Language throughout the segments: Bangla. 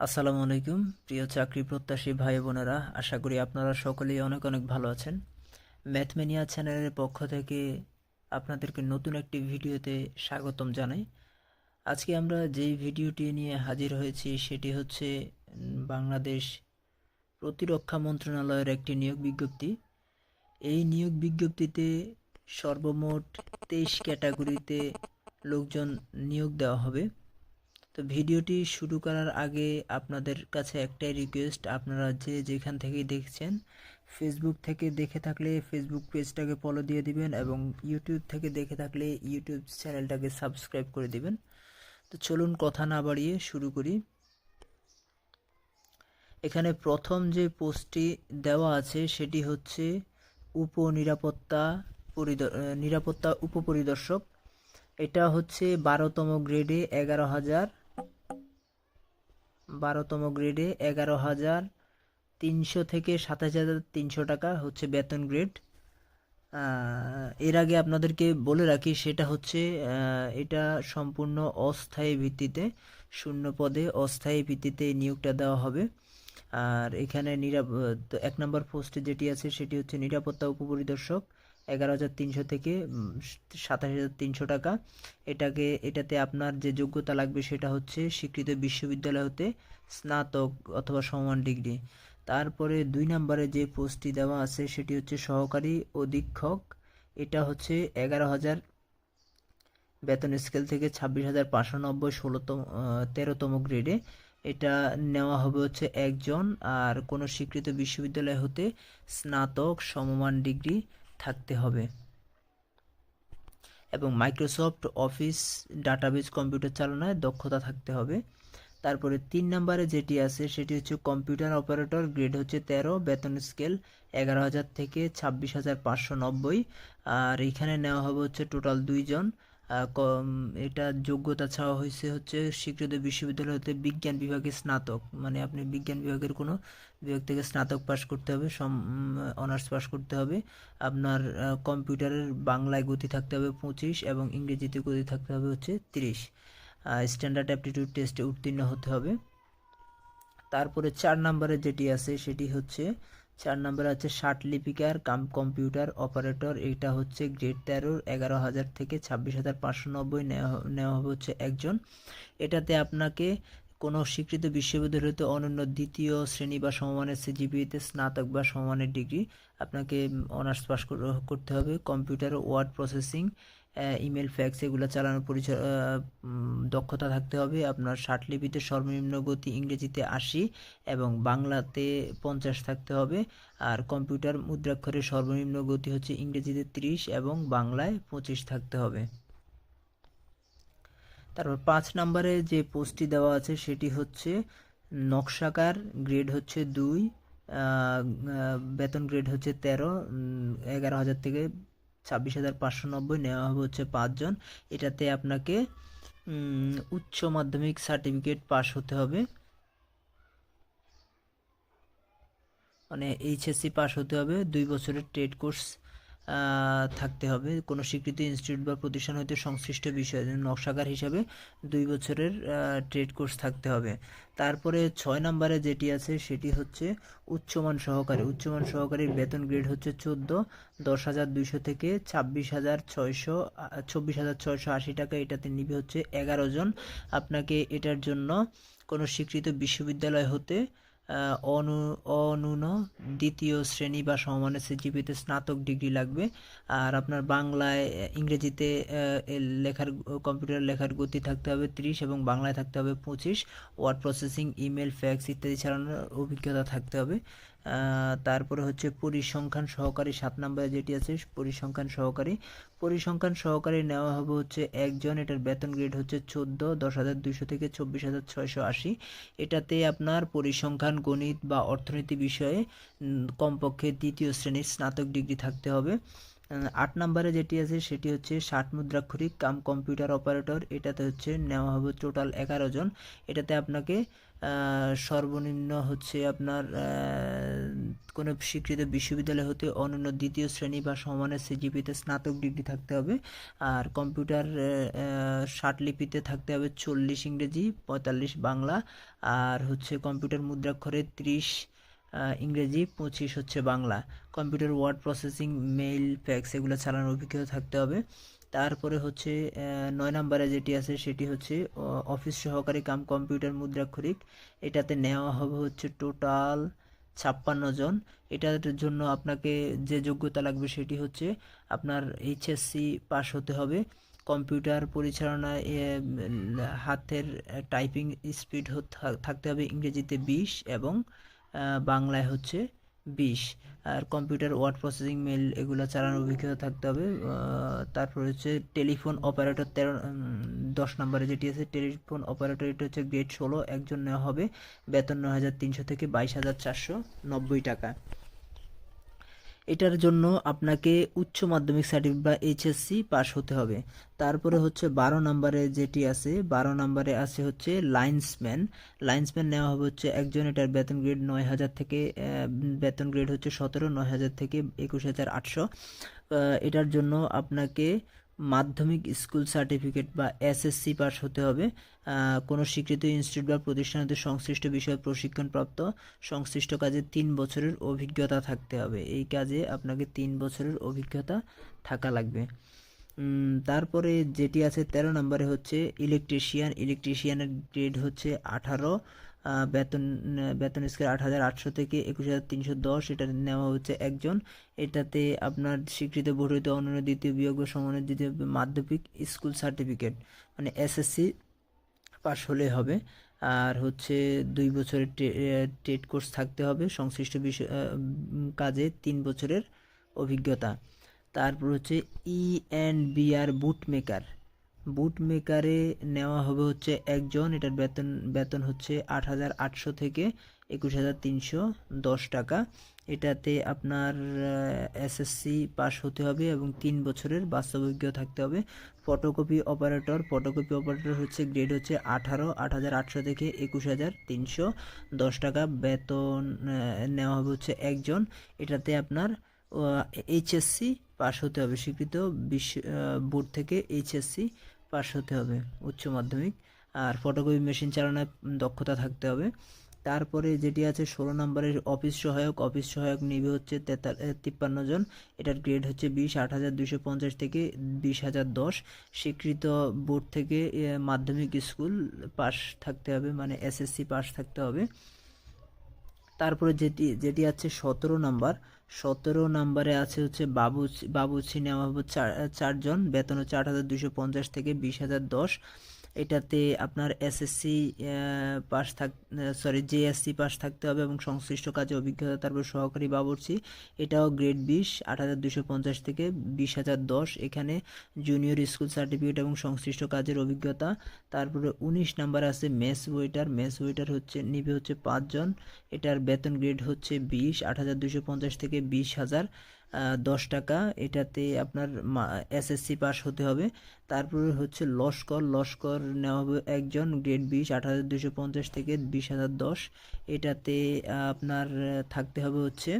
আসসালামু আলাইকুম, প্রিয় চাকরি প্রত্যাশী ভাই বোনেরা। আশা করি আপনারা সকলেই অনেক অনেক ভালো আছেন। ম্যাথমেনিয়া চ্যানেলের পক্ষ থেকে আপনাদেরকে নতুন একটি ভিডিওতে স্বাগতম জানাই। আজকে আমরা যেই ভিডিওটি নিয়ে হাজির হয়েছি সেটি হচ্ছে বাংলাদেশ প্রতিরক্ষা মন্ত্রণালয়ের একটি নিয়োগ বিজ্ঞপ্তি। এই নিয়োগ বিজ্ঞপ্তিতে সর্বমোট তেইশ ক্যাটাগরিতে লোকজন নিয়োগ দেওয়া হবে। তো ভিডিওটি শুরু করার আগে আপনাদের কাছে একটাই রিকোয়েস্ট আপনারা যে যেখান থেকেই দেখছেন ফেসবুক থেকে দেখে থাকলে ফেসবুক পেজটাকে ফলো দিয়ে দিবেন এবং ইউটিউব থেকে দেখে থাকলে ইউটিউব চ্যানেলটাকে সাবস্ক্রাইব করে দিবেন। তো চলুন কথা না বাড়িয়ে শুরু করি। এখানে প্রথম যে পোস্টটি দেওয়া আছে সেটি হচ্ছে উপনিরাপত্তা পরিদ- নিরাপত্তা উপপরিদর্শক। এটা হচ্ছে বারোতম গ্রেডে এগারো হাজার বারোতম গ্রেডে এগারো হাজার তিনশো থেকে সাতাশ হাজার তিনশো টাকা হচ্ছে বেতন গ্রেড। এর আগে আপনাদেরকে বলে রাখি, সেটা হচ্ছে এটা সম্পূর্ণ অস্থায়ী ভিত্তিতে, শূন্য পদে অস্থায়ী ভিত্তিতে নিয়োগটা দেওয়া হবে। আর এখানে নিরাপ এক নম্বর পোস্টে যেটি আছে, সেটি হচ্ছে নিরাপত্তা উপপরিদর্শক। এগারো হাজার তিনশো থেকে সাতাশ হাজার তিনশো টাকা। এটাকে, এটাতে আপনার যে যোগ্যতা লাগবে সেটা হচ্ছে স্বীকৃত বিশ্ববিদ্যালয় হতে স্নাতক অথবা সমান ডিগ্রি। তারপরে দুই নম্বরে যে পোস্টটি দেওয়া আছে সেটি হচ্ছে সহকারী অধীক্ষক। এটা হচ্ছে এগারো হাজার, বেতন স্কেল থেকে ছাব্বিশ হাজার পাঁচশো নব্বই ষোলোতম তেরোতম গ্রেডে। এটা নেওয়া হবে হচ্ছে একজন, আর কোনো স্বীকৃত বিশ্ববিদ্যালয় হতে স্নাতক সমমান ডিগ্রি। থাকতে হবে। এবং মাইক্রোসফট অফিস ডাটাবেজ কম্পিউটার চালনায় দক্ষতা থাকতে হবে। তারপরে তিন নম্বরে যেটি আছে, সেটি হচ্ছে কম্পিউটার অপারেটর গ্রেড হচ্ছে তেরো, বেতন স্কেল এগারো হাজার থেকে ছাব্বিশ হাজার পাঁচশো নব্বই। আর এখানে নেওয়া হবে হচ্ছে টোটাল দুইজন। এটা যোগ্যতা চাওয়া হয়েছে হচ্ছে স্বীকৃত বিশ্ববিদ্যালয় হতে বিজ্ঞান বিভাগে স্নাতক। মানে আপনি বিজ্ঞান বিভাগের কোনো বিভাগ থেকে স্নাতক পাশ করতে হবে, সম অনার্স পাশ করতে হবে। আপনার কম্পিউটারের বাংলায় গতি থাকতে হবে পঁচিশ এবং ইংরেজিতে গতি থাকতে হবে হচ্ছে তিরিশ। স্ট্যান্ডার্ড অ্যাপটিটিউড টেস্টে উত্তীর্ণ হতে হবে। তারপরে চার নম্বরে যেটি আছে সেটি হচ্ছে চার নম্বরে আছে ষাট লিপিকার, কাম কম্পিউটার, অপারেটর এটা হচ্ছে গ্রেড তেরোর, এগারো হাজার থেকে ছাব্বিশ হাজার পাঁচশো নব্বই নেওয়া হবে হচ্ছে একজন। এটাতে আপনাকে কোনো স্বীকৃত বিশ্ববিদ্যালয় হতে অনন্য দ্বিতীয় শ্রেণি বা সমমানের সিজিপিএতে স্নাতক বা সমমানের ডিগ্রি আপনাকে অনার্স পাস করতে হবে। Computer, word processing email fax এগুলো চালানোর পরিচয় দক্ষতা থাকতে হবে। আপনার লিপিতে সর্বনিম্ন গতি ইংরেজিতে আশি এবং বাংলাতে পঞ্চাশ থাকতে হবে। আর কম্পিউটার মুদ্রাক্ষরের সর্বনিম্ন গতি হচ্ছে ইংরেজিতে ত্রিশ এবং বাংলায় পঁচিশ থাকতে হবে। তারপর পাঁচ নম্বরে যে পোস্টটি দেওয়া আছে সেটি হচ্ছে, নকশাকার গ্রেড হচ্ছে দুই বেতন গ্রেড হচ্ছে তেরো এগারো হাজার থেকে ছাব্বিশ হাজার পাঁচশো নব্বই নেওয়া হবে হচ্ছে পাঁচজন। এটাতে আপনাকে উচ্চ মাধ্যমিক সার্টিফিকেট পাস হতে হবে। মানে এইচএসসি পাস হতে হবে, দুই বছরের ট্রেড কোর্স। থাকতে হবে। কোনো স্বীকৃত ইনস্টিটিউট বা প্রতিষ্ঠান হইতে সংশ্লিষ্ট বিষয় নকশাকার হিসাবে দুই বছরের ট্রেড কোর্স থাকতে হবে। তারপরে ছয় নম্বরে যেটি আছে, সেটি হচ্ছে উচ্চমান সহকারী। উচ্চমান সহকারীর বেতন গ্রেড হচ্ছে চোদ্দ, দশ হাজার দুইশো থেকে ছাব্বিশ হাজার ছয়শো, চব্বিশ হাজার ছয়শো আশি টাকা। এটাতে নিবে হচ্ছে এগারো জন। আপনাকে এটার জন্য কোনো স্বীকৃত বিশ্ববিদ্যালয় হতে অনু, অনূন দ্বিতীয় শ্রেণি বা সমমানের সিজিপিতে স্নাতক ডিগ্রি লাগবে। আর আপনার বাংলায় ইংরেজিতে লেখার কম্পিউটার লেখার গতি থাকতে হবে ত্রিশ এবং বাংলায় থাকতে হবে পঁচিশ। ওয়ার্ড প্রসেসিং, ইমেল, ফ্যাক্স ইত্যাদি ছাড়ানোর অভিজ্ঞতা থাকতে হবে। তারপরে হচ্ছে পরিসংখ্যান সহকারী, সাত নম্বরে যেটি আছে, পরিসংখ্যান সহকারী। পরিসংখ্যান সহকারে নেওয়া হবে হচ্ছে একজন। এটার বেতন গ্রেড হচ্ছে চোদ্দ, দশ হাজার দুইশো থেকে চব্বিশ হাজার ছয়শো আশি। এটাতে আপনার পরিসংখ্যান, গণিত বা অর্থনীতি বিষয়ে কমপক্ষে দ্বিতীয় শ্রেণির স্নাতক ডিগ্রি থাকতে হবে। আট নম্বরে যেটি আছে সেটি হচ্ছে ষাট মুদ্রাক্ষরিক কাম কম্পিউটার অপারেটর। এটাতে হচ্ছে নেওয়া হবে টোটাল এগারো জন। এটাতে আপনাকে সর্বনিম্ন হচ্ছে আপনার কোনো স্বীকৃত বিশ্ববিদ্যালয় হতে অনন্য দ্বিতীয় শ্রেণি বা সমানের সিজিপিতে স্নাতক ডিগ্রি থাকতে হবে। আর কম্পিউটার লিপিতে থাকতে হবে চল্লিশ ইংরেজি, পঁয়তাল্লিশ বাংলা। আর হচ্ছে কম্পিউটার মুদ্রাক্ষরে ত্রিশ ইংরেজি, পঁচিশ হচ্ছে Bangla. Computer, word processing, mail, fax এগুলো চালানোর অভিজ্ঞতা থাকতে হবে। তারপরে হচ্ছে নয় নম্বরে যেটি আছে সেটি হচ্ছে অফিস সহকারী কাম কম্পিউটার মুদ্রাক্ষরিক। এটাতে নেওয়া হবে হচ্ছে টোটাল ছাপ্পান্ন জন। এটার জন্য আপনাকে যে যোগ্যতা লাগবে সেটি হচ্ছে আপনার এইচএসসি পাস হতে হবে। কম্পিউটার পরিচালনায় হাতের টাইপিং স্পিড থাকতে হবে ইংরেজিতে বিশ এবং বাংলায় হচ্ছে বিশ। আর কম্পিউটার ওয়ার্ড প্রসেসিং মেল এগুলো চালানোর অভিজ্ঞতা থাকতে হবে। তারপর হচ্ছে টেলিফোন অপারেটর তেরো দশ নম্বরে যেটি আছে টেলিফোন অপারেটর এটা হচ্ছে গ্রেড ষোলো, একজন নেওয়া হবে। বেতন নয় হাজার তিনশো থেকে বাইশ হাজার চারশো নব্বই টাকা। এটার জন্য আপনাকে উচ্চ মাধ্যমিক সার্টিফিকেট বা এইচএসসি পাস হতে হবে। তারপরে হচ্ছে বারো নম্বরে যেটি আছে, বারো নম্বরে আছে হচ্ছে লাইন্সম্যান লাইন্সম্যান নেওয়া হবে হচ্ছে একজন, এটার বেতন গ্রেড নয় হাজার থেকে বেতন গ্রেড হচ্ছে সতেরো, নয় হাজার থেকে একুশ হাজার আটশো। এটার জন্য আপনাকে মাধ্যমিক স্কুল সার্টিফিকেট বা এসএসসি পাস হতে হবে। কোনো স্বীকৃত ইনস্টিটিউট বা প্রতিষ্ঠানতে সংশ্লিষ্ট বিষয়ে প্রশিক্ষণপ্রাপ্ত সংশ্লিষ্ট কাজে তিন বছরের অভিজ্ঞতা থাকতে হবে। এই কাজে আপনাকে তিন বছরের অভিজ্ঞতা থাকা লাগবে। তারপরে যেটি আছে, তেরো নম্বরে হচ্ছে ইলেকট্রিশিয়ান ইলেকট্রিশিয়ানের গ্রেড হচ্ছে আঠারো। বেতন বেতন স্কেল আট হাজার আটশো থেকে একুশ হাজার তিনশো দশ, এটা নেওয়া হচ্ছে একজন। এটাতে আপনার স্বীকৃত ভোটিত অন্যান্য দ্বিতীয় বিয়োগ সমানের দ্বিতীয় মাধ্যমিক স্কুল সার্টিফিকেট মানে এসএসসি পাস হলে হবে। আর হচ্ছে দুই বছরের টেট কোর্স থাকতে হবে, সংশ্লিষ্ট বিষয় কাজে তিন বছরের অভিজ্ঞতা। তারপর হচ্ছে E and BR boot maker boot মেকারে নেওয়া হবে হচ্ছে একজন। এটার বেতন বেতন হচ্ছে আট হাজার আটশো থেকে একুশ হাজার তিনশো দশ টাকা। এটাতে আপনার এসএসসি পাস হতে হবে এবং তিন বছরের বাস্তবজ্ঞ থাকতে হবে। ফটোকপি অপারেটর ফটোকপি অপারেটর হচ্ছে গ্রেড হচ্ছে আঠারো, আট হাজার আটশো থেকে একুশ হাজার তিনশো দশ টাকা। বেতন নেওয়া হবে হচ্ছে একজন। এটাতে আপনার এইচএসসি পাস হতে হবে। স্বীকৃত বিশ্ব বোর্ড থেকে এইচএসসি পাস হতে হবে উচ্চ মাধ্যমিক। আর ফটোকপি মেশিন চালানোর দক্ষতা থাকতে হবে। তারপরে যেটি আছে, ষোলো নম্বরের অফিস সহায়ক। অফিস সহায়ক নিবে হচ্ছে তিপ্পান্ন জন। এটার গ্রেড হচ্ছে বিশ, আট হাজার দুশো পঞ্চাশ থেকে বিশ হাজার দশ। স্বীকৃত বোর্ড থেকে মাধ্যমিক স্কুল পাস থাকতে হবে মানে এসএসসি পাস থাকতে হবে। তারপরে যেটি যেটি আছে সতেরো নাম্বার সতেরো নাম্বারে আছে হচ্ছে বাবু বাবুচি নেওয়া হবে চার, চারজন, বেতন চার হাজার দুশো পঞ্চাশ থেকে বিশ হাজার দশ। এটাতে আপনার এসএসসি পাস থাক সরি জেএসসি পাস থাকতে হবে এবং সংশ্লিষ্ট কাজে অভিজ্ঞতা তারপর সহকারী বাবুর্চি। এটাও গ্রেড বিশ, আট হাজার দুশো পঞ্চাশ থেকে বিশ হাজার দশ। এখানে জুনিয়র স্কুল সার্টিফিকেট এবং সংশ্লিষ্ট কাজের অভিজ্ঞতা। তারপরে উনিশ নাম্বার আছে মেস ওয়েটার মেস ওয়েটার হচ্ছে, নিবে হচ্ছে পাঁচজন। এটার বেতন গ্রেড হচ্ছে বিশ, আট হাজার দুশো পঞ্চাশ থেকে বিশ হাজার। দশ টাকা, এটাতে আপনার এসএসসি পাস হতে হবে। তারপরে হচ্ছে লস্কর লস্কর নেওয়া হবে একজন, গ্রেড বিশ আট দুশো পঞ্চাশ থেকে বিশ হাজার দশ। এটাতে আপনার থাকতে হবে হচ্ছে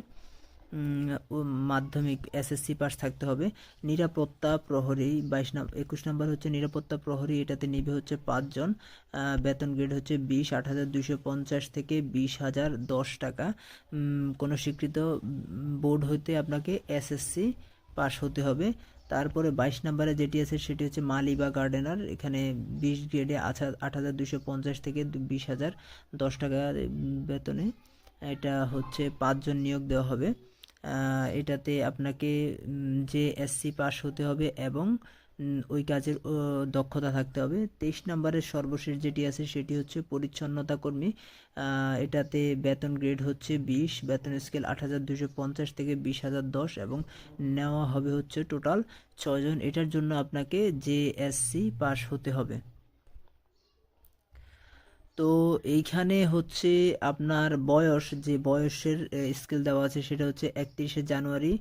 মাধ্যমিক এসএসসি পাস থাকতে হবে। নিরাপত্তা প্রহরী বাইশ একুশ নম্বর হচ্ছে নিরাপত্তা প্রহরী, এটাতে নিবে হচ্ছে পাঁচজন বেতন গ্রেড হচ্ছে বিশ, আট হাজার দুশো পঞ্চাশ থেকে বিশ হাজার দশ টাকা। কোনো স্বীকৃত বোর্ড হইতে আপনাকে এসএসসি পাস হতে হবে। তারপরে বাইশ নম্বরে যেটি আছে সেটি হচ্ছে মালি বা গার্ডেনার। এখানে বিশ গ্রেডে আট হাজার দুশো পঞ্চাশ থেকে বিশ হাজার দশ টাকা বেতনে। এটা হচ্ছে পাঁচজন নিয়োগ দেওয়া হবে। এটাতে আপনাকে যে এসসি পাস হতে হবে এবং ওই কাজের দক্ষতা থাকতে হবে। তেইশ নম্বরের সর্বশেষ যেটি আছে সেটি হচ্ছে পরিচ্ছন্নতা কর্মী। এটাতে বেতন গ্রেড হচ্ছে বিশ, বেতন স্কেল আট হাজার দুশো পঞ্চাশ থেকে বিশ হাজার দশ এবং নেওয়া হবে হচ্ছে টোটাল ছজন এটার জন্য আপনাকে জে এসসি পাস হতে হবে। তো এইখানে হচ্ছে আপনার বয়স, যে বয়সের স্কেল দেওয়া আছে সেটা হচ্ছে একত্রিশে জানুয়ারি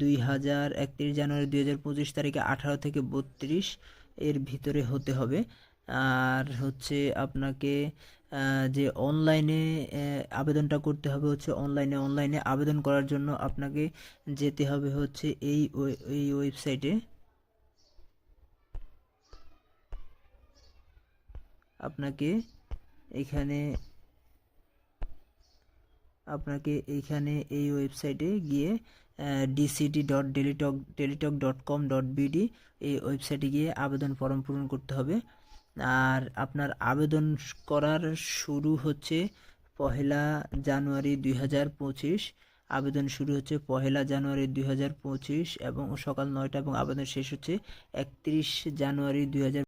দুই হাজার একত্রিশ জানুয়ারি দুই হাজার পঁচিশ তারিখে আঠারো থেকে বত্রিশ এর ভিতরে হতে হবে। আর হচ্ছে আপনাকে যে অনলাইনে আবেদনটা করতে হবে হচ্ছে অনলাইনে অনলাইনে আবেদন করার জন্য আপনাকে যেতে হবে হচ্ছে এই এই ওয়েবসাইটে আপনাকে এখানে আপনাকে এইখানে এই ওয়েবসাইটে গিয়ে DCD dot Teletalk Teletalk dot com dot BD এই ওয়েবসাইটে গিয়ে আবেদন ফর্ম পূরণ করতে হবে। আর আপনার আবেদন করার শুরু হচ্ছে পহেলা জানুয়ারি দুই হাজার পঁচিশ। আবেদন শুরু হচ্ছে পহেলা জানুয়ারি দুই হাজার পঁচিশ এবং সকাল নয়টা এবং আবেদন শেষ হচ্ছে একত্রিশ জানুয়ারি দুই হাজার